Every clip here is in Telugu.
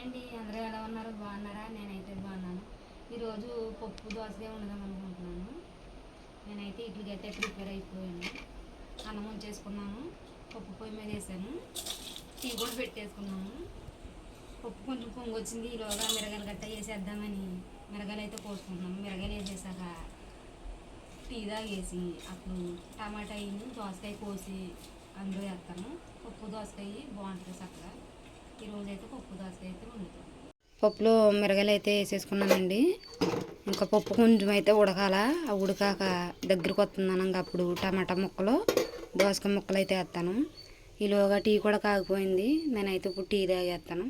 అండి అందరూ ఎలా ఉన్నారు? బాగున్నారా? నేనైతే బాగున్నాను. ఈరోజు పప్పు దోసగా ఉండదాం అనుకుంటున్నాను. నేనైతే ఇడ్లీకి అయితే ప్రిపేర్ అయిపోయాను. అన్నం ఉంచేసుకున్నాను. పప్పు పొయ్యి మీద వేసాను. టీ కూడా పెట్టేసుకున్నాను. పప్పు కొంచెం పొంగొచ్చింది. ఈలోగా మిరగాయలు గట్టా వేసేద్దామని మిరగాయలు అయితే కోసుకుంటున్నాను. మిరగాయలు వేసేసాక టీ తాగేసి అప్పుడు టమాటా అయిన దోసకాయ కోసి అందులో వేస్తాను. పప్పు దోసకాయ బాగుంటుంది చక్కగా. ఈరోజు అయితే పప్పు అయితే పప్పులో మిరగలు అయితే వేసేసుకున్నానండి. ఇంకా పప్పు కొంచెం అయితే ఉడకాల. ఆ ఉడకాక దగ్గరకు వస్తుందని ఇంకా అప్పుడు టమాటా ముక్కలు దోసకాయ ముక్కలు అయితే వేస్తాను. ఈలోగా టీ కూడా కాగిపోయింది. నేనైతే ఇప్పుడు టీ తాగేస్తాను.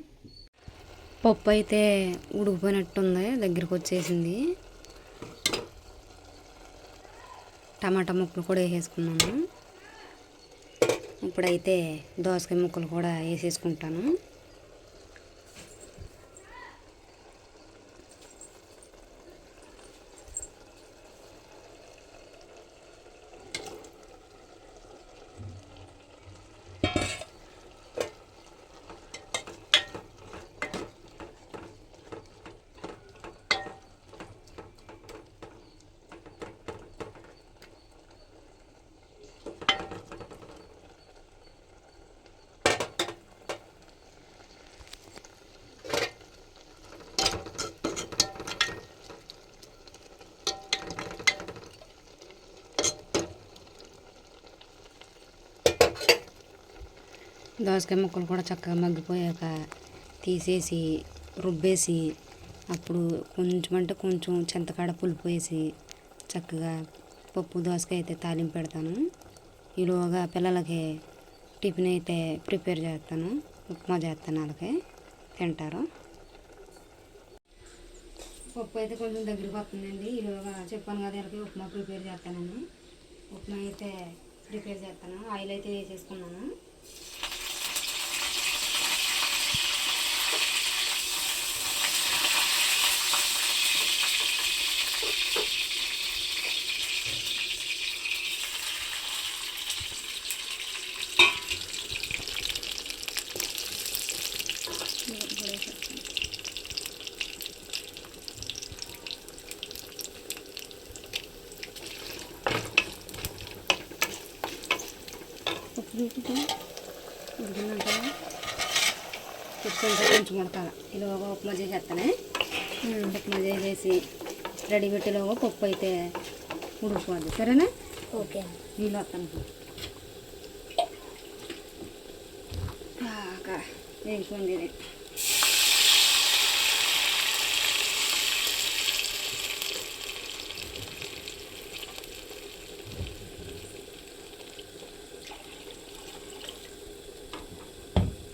పప్పు అయితే ఉడికిపోయినట్టుంది. దగ్గరికి వచ్చేసింది. టమాటా ముక్కలు కూడా వేసేసుకున్నాను. ఇప్పుడైతే దోసకాయ ముక్కలు కూడా వేసేసుకుంటాను. దోసకాయ ముక్కలు కూడా చక్కగా మగ్గిపోయాక తీసేసి రుబ్బేసి అప్పుడు కొంచెం అంటే కొంచెం చింతకాడ పులుపు వేసి చక్కగా పప్పు దోసకాయ అయితే తాలింపు పెడతాను. ఈలోగా పిల్లలకి టిఫిన్ అయితే ప్రిపేర్ చేస్తాను. ఉప్మా చేస్తాను వాళ్ళకి. తింటారు. పప్పు అయితే కొంచెం దగ్గరికి వస్తుందండి. ఈలోగా చెప్పాను కదా వీళ్ళకి ఉప్మా ప్రిపేర్ చేస్తానని. ఉప్మా అయితే ప్రిపేర్ చేస్తాను. ఆయిల్ అయితే వేసేసుకున్నాను. ఉప్పు ఉడికితే ఉడికిందంట ఉప్పు ఇంకా కొంచెం ఉడకాల ఇలాగ ఉప్మా చేసేస్తానే ఉప్మా చేసేసి రెడీ పెట్టేలోగా పప్పు అయితే ఉడికిపోద్ది సరేనా ఓకే. నీళ్ళు వస్తాను. బాగా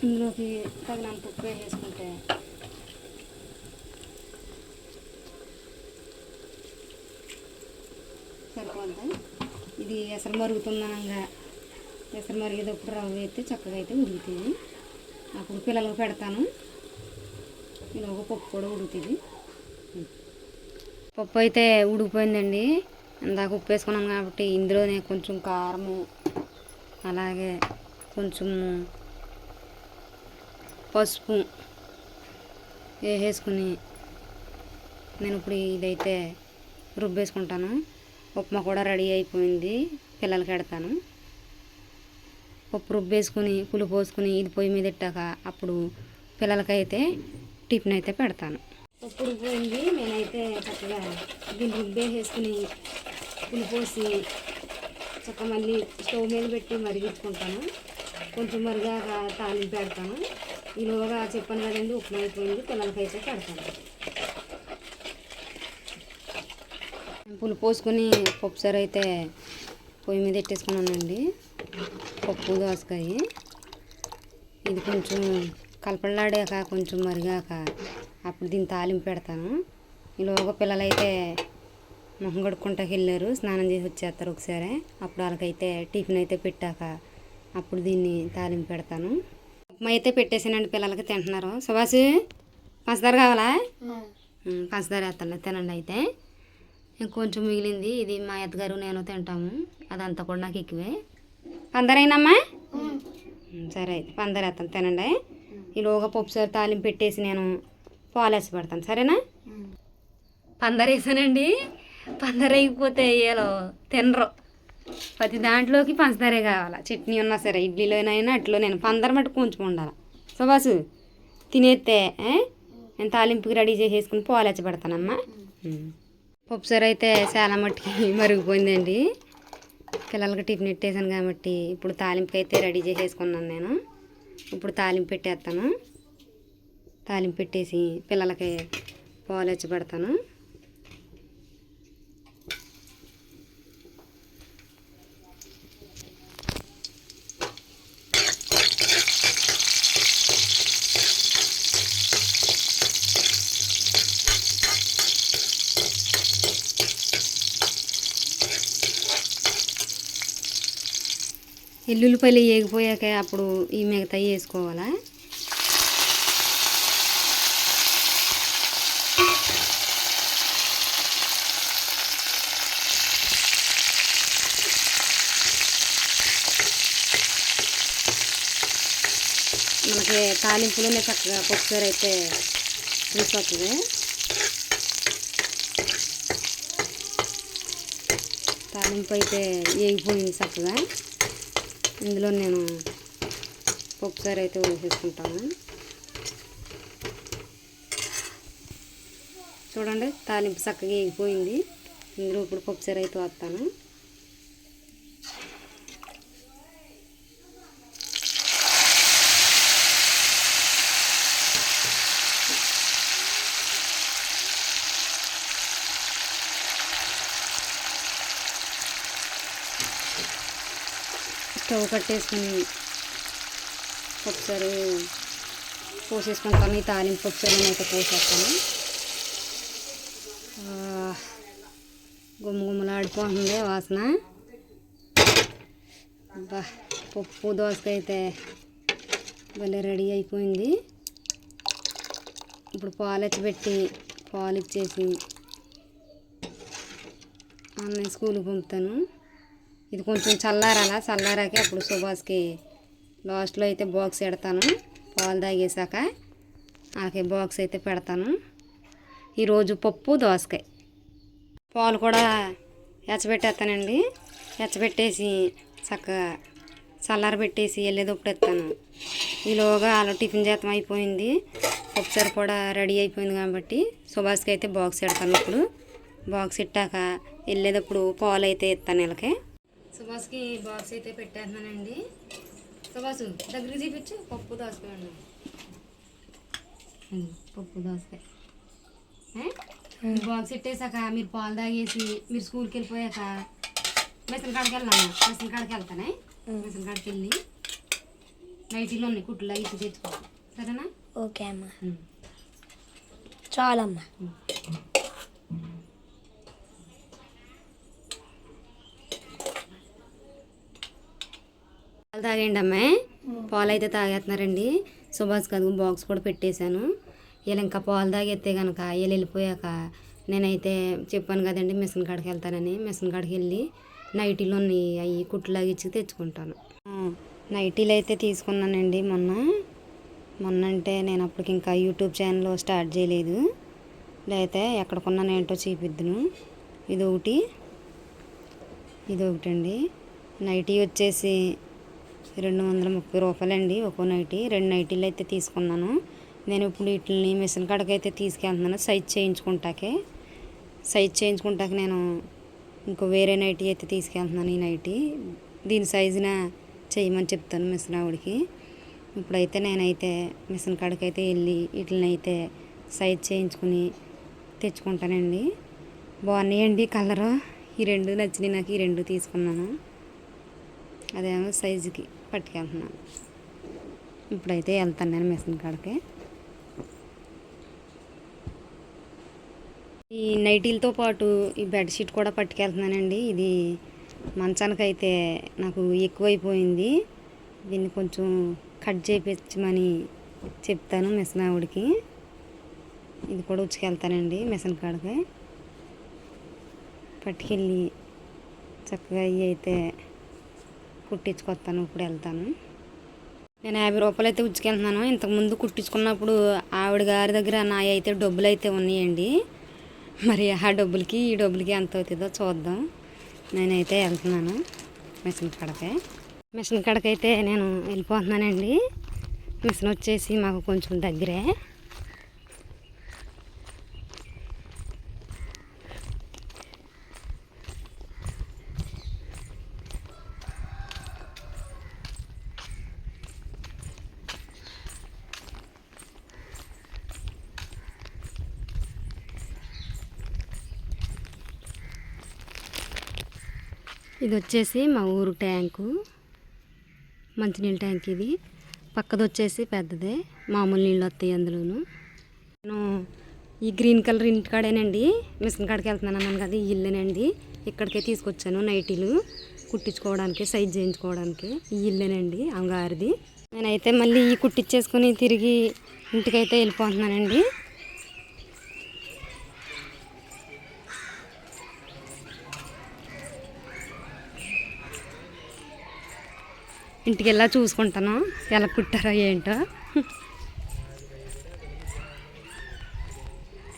ఇందులోకి తగినంత ఉప్పు వేసుకుంటే సరిపోద్ది. ఇది ఎసరు మరుగుతుందనంగా. ఎసరు మరిగేటప్పుడు రవ్వ అయితే చక్కగా అయితే ఉడుకుతుంది. అప్పుడు పిల్లలకు పెడతాను. ఇలా ఒక పప్పు కూడా ఉడుగుతుంది పప్పు అయితే ఉడికిపోయిందండి. ఇందాక ఉప్పు వేసుకున్నాం కాబట్టి ఇందులోనే కొంచెం కారము అలాగే కొంచెము పసుపు వేసేసుకుని నేను ఇప్పుడు ఇదైతే రుబ్బేసుకుంటాను. ఉప్మా కూడా రెడీ అయిపోయింది. పిల్లలకి పెడతాను. పప్పు రుబ్బేసుకుని పులుపు పోసుకుని ఇది పొయ్యి మీద ఇట్టాక అప్పుడు పిల్లలకైతే టిఫిన్ అయితే పెడతాను. పప్పు ఉడికిపోయింది నేనైతే చక్కగా దీన్ని రుబ్బేసేసుకుని పులుపు పోసి చక్క మళ్ళీ స్టవ్ మీద పెట్టి మరిగించుకుంటాను. కొంచెం మరిగాక తాలింపు పెడతాను. ఈలోగా చెప్పాను కదండి ఉప్మా అయిపోయింది పిల్లలకైతే పెడతాను పులు పోసుకొని పప్పుసారు అయితే పొయ్యి మీద పెట్టేసుకున్నానండి పప్పు దోసకాయ. ఇది కొంచెం కలపడలాడాక కొంచెం మరిగాక అప్పుడు దీన్ని తాలింపు పెడతాను. ఈలోగా పిల్లలైతే మొహం కడుక్కుంటాకి వెళ్ళారు స్నానం చేసి వచ్చేస్తారు ఒకసారి. అప్పుడు వాళ్ళకైతే టిఫిన్ అయితే పెట్టాక అప్పుడు దీన్ని తాలింపు పెడతాను. ఉప్మా అయితే పెట్టేసానండి పిల్లలకి తింటున్నారు. సుభాష్ పంచదార కావాలా? పంచదార వేస్తాను తినండి అయితే. ఇంకొంచెం మిగిలింది ఇది మా అత్తగారు నేను తింటాము. అదంతా కూడా నాకు ఎక్కువే. పందరైనమ్మా సరే అయితే పందర వేస్తాను తినండి. ఈలోగా పప్పుసారి తాలింపు పెట్టేసి నేను పాలేసి పెడతాను సరేనా? పందర వేసానండి. పందర వేయకపోతే వేయాలో తినరు. ప్రతి దాంట్లోకి పంచదారే కావాలా? చట్నీ ఉన్నా సరే ఇడ్లీలోనైనా అట్లో నేను పందర మట్టు కొంచెం ఉండాలి? సుభాసు తినేస్తే? నేను తాలింపుకి రెడీ చేసేసుకుని పాలేసి పెడతానమ్మా. పప్పుసారి అయితే చాలా మట్టుకి మరిగిపోయిందండి. పిల్లలకి టిఫిన్ పెట్టేసాను కాబట్టి ఇప్పుడు తాలింపు అయితే రెడీ చేసేసుకున్నాను నేను. ఇప్పుడు తాలింపు పెట్టేస్తాను. తాలింపు పెట్టేసి పిల్లలకి పాలు వచ్చి ఎల్లుల్లిపల్లి వేగిపోయాక అప్పుడు ఈ మిగతా వేసుకోవాలా? మనకి తాలింపులోనే చక్కగా పప్పుసారి అయితే పులుసు తాలింపు అయితే వేగిపోయింది చక్కగా. ఇందులో నేను పప్పుసారి అయితే వేసేసుకుంటాను. చూడండి తాలింపు చక్కగా ఎగిపోయింది ఇందులో ఇప్పుడు పప్పుసారి అయితే వస్తాను. స్టవ్ కట్టేసుకుని ఒకసారి పోసేసుకుంటాను ఈ తాలింపు ఒకసారి అయితే పోసేస్తాను. ఆ, గుమ్మ గుమ్మలాడిపోతుంది వాసన. బా పప్పు దోసకైతే అయితే భలే రెడీ అయిపోయింది. ఇప్పుడు పాలు పెట్టి పాలు ఇచ్చేసి అన్నయ్య స్కూల్కి పంపుతాను. ఇది కొంచెం చల్లారాలా? చల్లారాకే అప్పుడు సుభాష్కి లాస్ట్లో అయితే బాక్స్ పెడతాను. పాలు తాగేసాక ఆకే బాక్స్ అయితే పెడతాను. ఈరోజు పప్పు దోసకాయ. పాలు కూడా ఎచ్చబెట్టేస్తానండి. ఎచ్చబెట్టేసి చక్కగా చల్లారబెట్టేసి వెళ్ళేటప్పుడు ఎత్తాను ఈలోగా అలా టిఫిన్ చేతం అయిపోయింది. ఒకసారి కూడా రెడీ అయిపోయింది కాబట్టి సుభాష్కి అయితే బాక్స్ పెడతాను ఇప్పుడు. బాక్స్ ఇట్టాక వెళ్ళేటప్పుడు పాలు అయితే ఇస్తాను వీళ్ళకి. సుభాష్కి బాక్స్ అయితే పెట్టేస్తున్నానండి సుభాష్ దగ్గరికి చూపించు పప్పు దోసకాయ పప్పు దోసకాయ బాక్స్ ఇట్టేసాక మీరు పాలు తాగేసి మీరు స్కూల్కి వెళ్ళిపోయాక మెసన్ కాడికి వెళ్ళాను? మెసన్ కాడికి వెళ్తానే? మెసన్ కాడికి వెళ్ళి నైటీలో ఉన్నాయి కుట్లు ఇచ్చి తెచ్చుకో. సరేనా? ఓకే అమ్మ. చాలమ్మా. పాలు తాగండి అమ్మాయి పాలు అయితే తాగేస్తున్నారండి. సుభాష్ కాదు బాక్స్ కూడా పెట్టేశాను. వీళ్ళు ఇంకా పాలు తాగేస్తే కనుక వీళ్ళు వెళ్ళిపోయాక నేనైతే చెప్పాను కదండి మిషన్ కాడికి వెళ్తానని. మిషన్ కాడికి వెళ్ళి నైటీలో అవి కుట్లాగి ఇచ్చి తెచ్చుకుంటాను. నైటీలు అయితే తీసుకున్నానండి మొన్న. మొన్న అంటే నేను అప్పటికి ఇంకా యూట్యూబ్ ఛానల్ స్టార్ట్ చేయలేదు. లేకపోతే ఎక్కడికున్నాను ఏంటో చూపిద్దును. ఇది ఒకటి ఇది ఒకటండి నైటీ వచ్చేసి రెండు వందల ముప్పై రూపాయలండి. ఒక్కో నైటీ. రెండు నైటీలు అయితే తీసుకున్నాను. నేను ఇప్పుడు వీటిని మిషన్ కాడకి అయితే తీసుకెళ్తున్నాను. సైజ్ చేయించుకుంటాకే. సైజ్ చేయించుకుంటాక నేను ఇంకో వేరే నైటీ అయితే తీసుకెళ్తున్నాను ఈ నైటీ. దీని సైజున చేయమని చెప్తాను మిషన్ ఆవిడకి. ఇప్పుడైతే నేనైతే మిషన్ కాడకి అయితే వెళ్ళి వీటిని అయితే సైజ్ చేయించుకుని తెచ్చుకుంటానండి. బాగున్నాయండి కలరు. ఈ రెండు నచ్చినాయి నాకు. ఈ రెండు తీసుకున్నాను. అదేమో సైజుకి. పట్టుకెళ్తున్నాను. ఇప్పుడైతే వెళ్తాను నేను మిషన్ కాడికి. ఈ నైటీలతో పాటు ఈ బెడ్షీట్ కూడా పట్టుకెళ్తున్నానండి. ఇది మంచానికైతే నాకు ఎక్కువైపోయింది. దీన్ని కొంచెం కట్ చేయించమని చెప్తాను మిషన్ ఆవిడకి. ఇది కూడా ఉచ్చుకెళ్తానండి మిషన్ కాడికి. పట్టుకెళ్ళి చక్కగా ఇవి అయితే కుట్టించుకొస్తాను ఇప్పుడు వెళ్తాను. నేను యాభై రూపాయలు అయితే ఉచ్చుకెళ్తున్నాను. ఇంతకుముందు కుట్టించుకున్నప్పుడు ఆవిడ గారి దగ్గర నా అయితే డబ్బులు అయితే ఉన్నాయండి. మరి ఆ డబ్బులకి ఈ డబ్బులకి ఎంత అవుతుందో చూద్దాం. నేనైతే వెళ్తున్నాను. మిషన్ కడకే. మిషన్ కడకైతే నేను వెళ్ళిపోతున్నానండి. మిషన్ వచ్చేసి మాకు కొంచెం దగ్గరే. ఇది వచ్చేసి మా ఊరు ట్యాంకు. మంచినీళ్ళ ట్యాంక్ ఇది. పక్కది వచ్చేసి పెద్దదే. మామూలు నీళ్ళు వస్తాయి అందులోను. నేను ఈ గ్రీన్ కలర్ ఇంటి కాడేనండి. మిషన్ కాడికి వెళ్తున్నాను అన్నాను కదా ఈ ఇల్లేనండి. ఇక్కడికే తీసుకొచ్చాను నైటీలు. కుట్టించుకోవడానికి సైజ్ చేయించుకోవడానికి. ఈ ఇల్లేనండి అంగారిది. నేనైతే మళ్ళీ ఈ కుట్టించేసుకొని తిరిగి ఇంటికైతే వెళ్ళిపోతున్నానండి. ఇంటికి వెళ్ళా చూసుకుంటాను ఎలా కుట్టారో ఏంటో.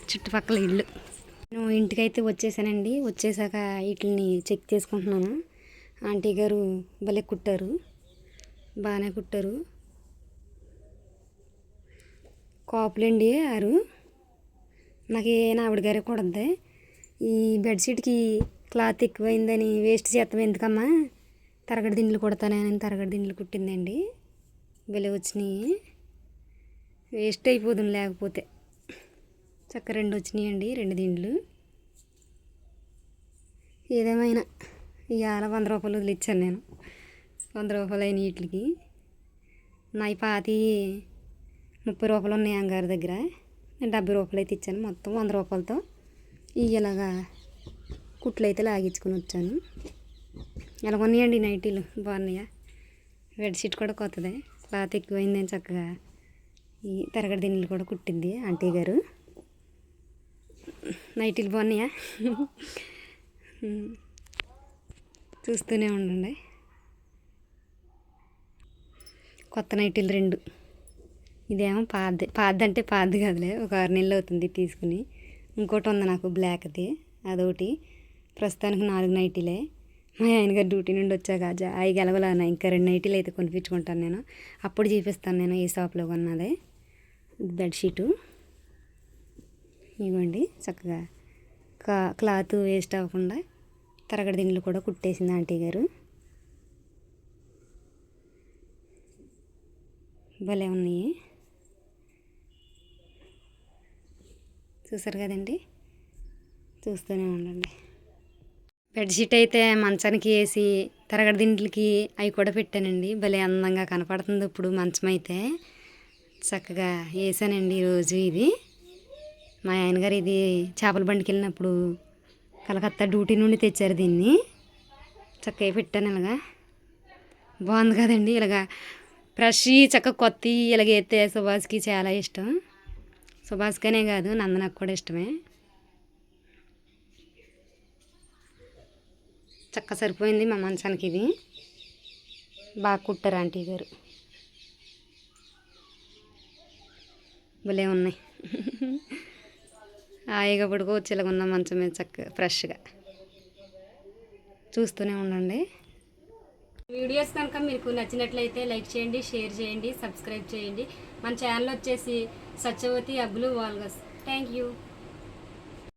చుట్టుపక్కల ఇల్లు. నేను ఇంటికైతే వచ్చేసానండి. వచ్చేసాక వీటిని చెక్ చేసుకుంటున్నాను. ఆంటీ గారు భలే కుట్టారు. బాగానే కుట్టారు. కాపులండి ఆరు. నాకు ఏనా ఆవిడ గారే కుడద్ది. ఈ బెడ్షీట్కి క్లాత్ ఎక్కువైందని వేస్ట్ చేస్తాం ఎందుకమ్మా? తరగడి దిండ్లు కుడతానని తరగడి దిండ్లు కుట్టిందండి. భలే వచ్చినాయి. వేస్ట్ అయిపోతుంది లేకపోతే. చక్క రెండు వచ్చినాయండి రెండు దిండ్లు. ఏదేమైనా ఇవాళ వంద రూపాయలు వదిలిచ్చాను నేను. వంద రూపాయలు అయిన వీటికి. నా పాతి ముప్పై రూపాయలు ఉన్నాయి అంగారి దగ్గర. నేను డెబ్బై రూపాయలు అయితే ఇచ్చాను. మొత్తం వంద రూపాయలతో ఇలాగా కుట్లు అయితే లాగించుకొని వచ్చాను. ఎలా ఉన్నాయండి నైటీలు. బాగున్నాయా? బెడ్షీట్ కూడా కొత్తదే. క్లాత్ ఎక్కువైందని చక్కగా ఈ తరగడి దిండ్లు కూడా కుట్టింది ఆంటీ గారు. నైటీలు బాగున్నాయా? చూస్తూనే ఉండండి. కొత్త నైటీలు రెండు. ఇదేమో పాద పాద అంటే పాద కాదులే. ఒక ఆరు నెలలు అవుతుంది తీసుకుని. ఇంకోటి ఉంది నాకు బ్లాక్ది. అదొకటి. ప్రస్తుతానికి నాలుగు నైటీలే. మా ఆయన గారు డ్యూటీ నుండి వచ్చాక జాయి గెలవలాన ఇంకా రెండు నైటీలు అయితే కొనిపించుకుంటాను నేను. అప్పుడు చూపిస్తాను నేను ఈ షాప్లో కొన్నదే. బెడ్షీటు ఇవ్వండి చక్కగా. కా క్లాత్ వేస్ట్ అవ్వకుండా తరగడి దిండ్లు కూడా కుట్టేసింది ఆంటీ గారు. భలే ఉన్నాయి. చూసారు కదండి? చూస్తూనే ఉండండి. బెడ్షీట్ అయితే మంచానికి వేసి తరగడి దిండ్లకి అవి కూడా పెట్టానండి. భలే అందంగా కనపడుతుంది ఇప్పుడు మంచం అయితే. చక్కగా వేసానండి ఈరోజు ఇది. మా ఆయనగారు ఇది చేపల బండికి వెళ్ళినప్పుడు కలకత్తా డ్యూటీ నుండి తెచ్చారు దీన్ని. చక్కగా పెట్టాను ఇలాగా. బాగుంది కదండి ఇలాగా. ఫ్రెష్ చక్కగా కొత్త ఇలాగ వేస్తే సుభాష్కి చాలా ఇష్టం. సుభాష్కనే కాదు నందనకు కూడా ఇష్టమే. చక్క సరిపోయింది మా మంచానికి ఇది. బాగా కుట్టారు ఆంటీ గారు. భలే ఉన్నాయి. హాయిగా పడుకోవచ్చు ఇలాగ ఉన్న మంచం మీద చక్కగా ఫ్రెష్గా. చూస్తూనే ఉండండి. వీడియోస్ కనుక మీకు నచ్చినట్లయితే లైక్ చేయండి షేర్ చేయండి సబ్స్క్రైబ్ చేయండి. మన ఛానల్ వచ్చేసి Satyavathi Abbulu vlogs. Thank you.